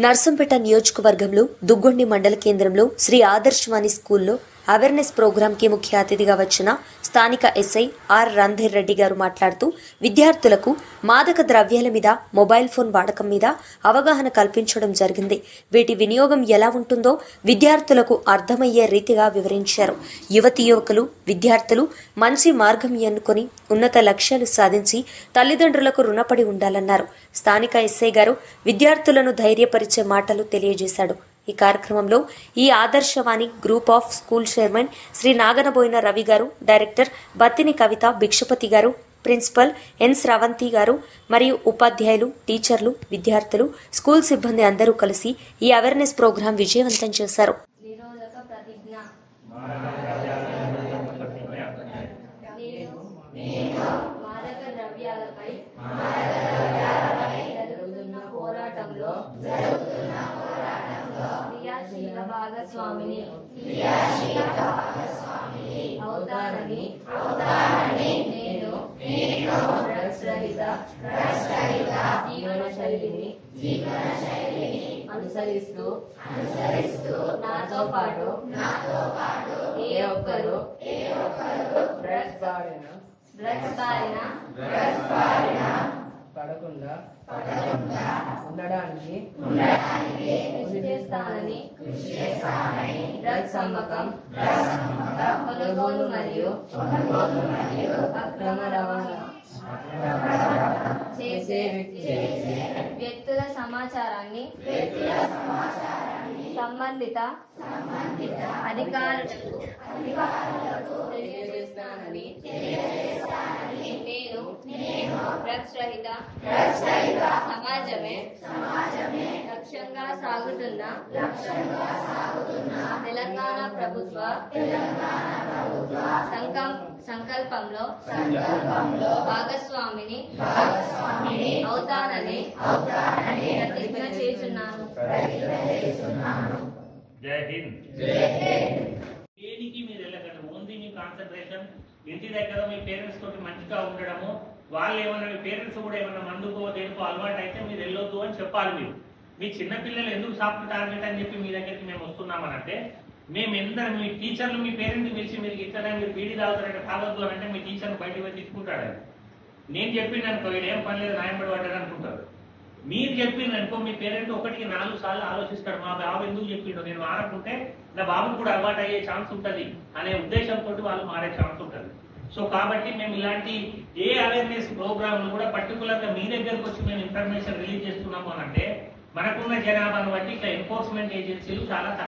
నర్సంపేట నియోజకవర్గంలో దుగ్గొండి మండల కేంద్రంలో శ్రీ ఆదర్శవాణి స్కూల్లో అవేర్నెస్ ప్రోగ్రాంకి ముఖ్య అతిథిగా వచ్చిన స్థానిక ఎస్ఐ ఆర్ రంధీర్ రెడ్డి గారు మాట్లాడుతూ విద్యార్థులకు మాదక ద్రవ్యాల మీద మొబైల్ ఫోన్ వాడకం మీద అవగాహన కల్పించడం జరిగింది. వీటి వినియోగం ఎలా ఉంటుందో విద్యార్థులకు అర్థమయ్యే రీతిగా వివరించారు. యువతి యువకులు విద్యార్థులు మంచి మార్గం ఎన్నుకొని ఉన్నత లక్ష్యాలు సాధించి తల్లిదండ్రులకు రుణపడి ఉండాలన్నారు. స్థానిక ఎస్ఐ గారు విద్యార్థులను ధైర్యపరిచే మాటలు తెలియజేశాడు. ఈ కార్యక్రమంలో ఈ Adarshavani group of school chairman Shri Naganaboina Ravi garu director Battini కవిత భిక్షపతి గారు ప్రిన్సిపల్ ఎన్ స్రవంతి గారు మరియు ఉపాధ్యాయులు టీచర్లు విద్యార్థులు స్కూల్ సిబ్బంది అందరూ కలిసి ఈ అవేర్నెస్ ప్రోగ్రాం విజయవంతం చేశారు. జరుగుతున్న పోరాటంలో క్రియాశీల భాగస్వామిని అవుతానని నేను. జీవన శైలిని అనుసరిస్తూ. నాతో పాటు. ఏ ఒక్కరు. డ్రగ్స్ బారిన డ్రగ్స్ బారిన పడకుండా. ఉండడానికి కృషి చేస్తానని డ్రగ్స్ అమ్మకం కొనుగోలు మరియు అక్రమ రవాణా చేసే వ్యక్తుల సమాచారాన్ని సంబంధిత అధికారులకు తెలియజేస్తానని నేను డ్రగ్స్ రహిత సమాజమే లక్ష్యంగా సాగుతున్న తెలంగాణ ప్రభుత్వ సంకం సంకల్పంలో భాగస్వామిని అవుతానని ప్రతిజ్ఞ చేస్తున్నాను. జై హింద్. దేనికి మీరు వెళ్ళకండి ఓన్లీ మీ కాన్సన్ట్రేషన్ ఇంటి దగ్గర మీ పేరెంట్స్ తోటి మంచిగా ఉండడము వాళ్ళు ఏమన్నా మీ పేరెంట్స్ కూడా ఏమన్నా మందుకో దేనికో అలవాటు అయితే మీరు వెళ్ళొద్దు అని చెప్పాలి మీరు. మీ చిన్నపిల్లలు ఎందుకు సాఫ్ట్ టార్గెట్ అని చెప్పి మీ దగ్గరికి మేము వస్తున్నామనంటే మేము ఎందరు మీ టీచర్లు మీ పేరెంట్స్ పిలిచి మీరు ఇట్లా మీరు బీడీ తాగుతారంటే తాగొద్దు అని అంటే మీ టీచర్ని బయటకు వచ్చి ఇచ్చుకుంటాడు నేను చెప్పింది అనుకో వీడు ఏం పని లేదు నాయపడి పడ్డాడు అనుకుంటారు మీరు చెప్పింది అనుకో మీ పేరెంట్ ఒకటికి నాలుగు సార్లు ఆలోచిస్తాడు మా బాబు ఎందుకు చెప్పిండు నేను మారకుంటే నా బాబు కూడా అలవాటు అయ్యే ఛాన్స్ ఉంటుంది అనే ఉద్దేశంతో వాళ్ళు మారే ఛాన్స్ ఉంటుంది. సో కాబట్టి మేము ఇలాంటి ఏ అవేర్నెస్ ప్రోగ్రామ్లు కూడా పర్టికులర్గా మీ దగ్గరకు వచ్చి మేము ఇన్ఫర్మేషన్ రిలీజ్ చేస్తున్నాము అని అంటే మనకున్న జనాభాను బట్టి ఇట్లా ఎన్ఫోర్స్మెంట్ ఏజెన్సీలు చాలా